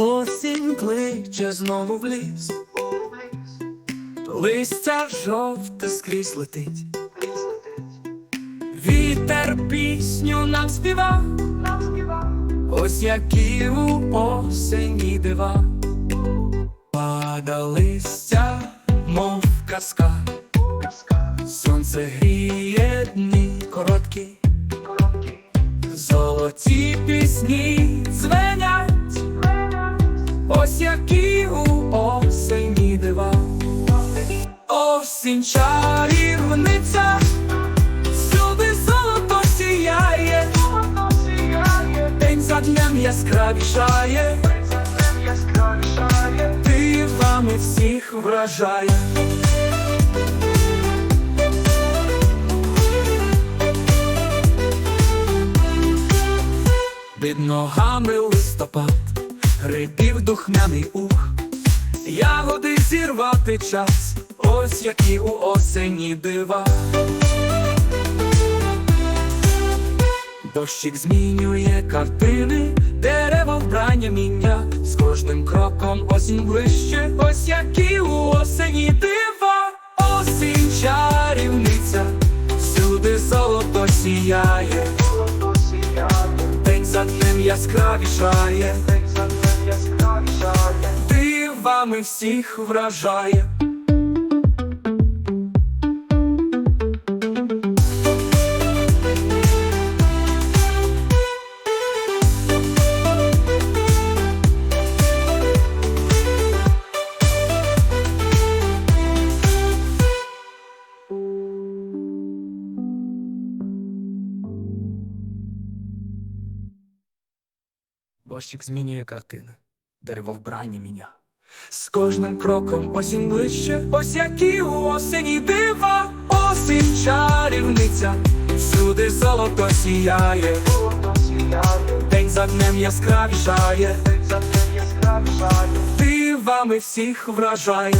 Осінь кличе знову в ліс, листя жовте скрізь летить, вітер пісню нам співав, ось які у осені дива, пада листя, мов казка, сонце гріє дні короткі. Золоті пісні Осінь чарівниця, всюди золото сіяє, день за днем яскравішає, дивами всіх вражає. Під ногами листопад, грибів духмяний ух, ягоди зірвати час, ось які у осені дива. Дощик змінює картини, дерева вбрання міння, з кожним кроком осінь ближче, ось які у осені дива, осінь чарівниця, всюди золото сіяє. День за днем яскравішає, дивами всіх вражає. Дощик змінює картини, дерево вбрання міня. З кожним кроком осінь ближче, ось які у осені дива, осінь чарівниця, всюди золото сіяє, день за днем яскравішає, дивами всіх вражає.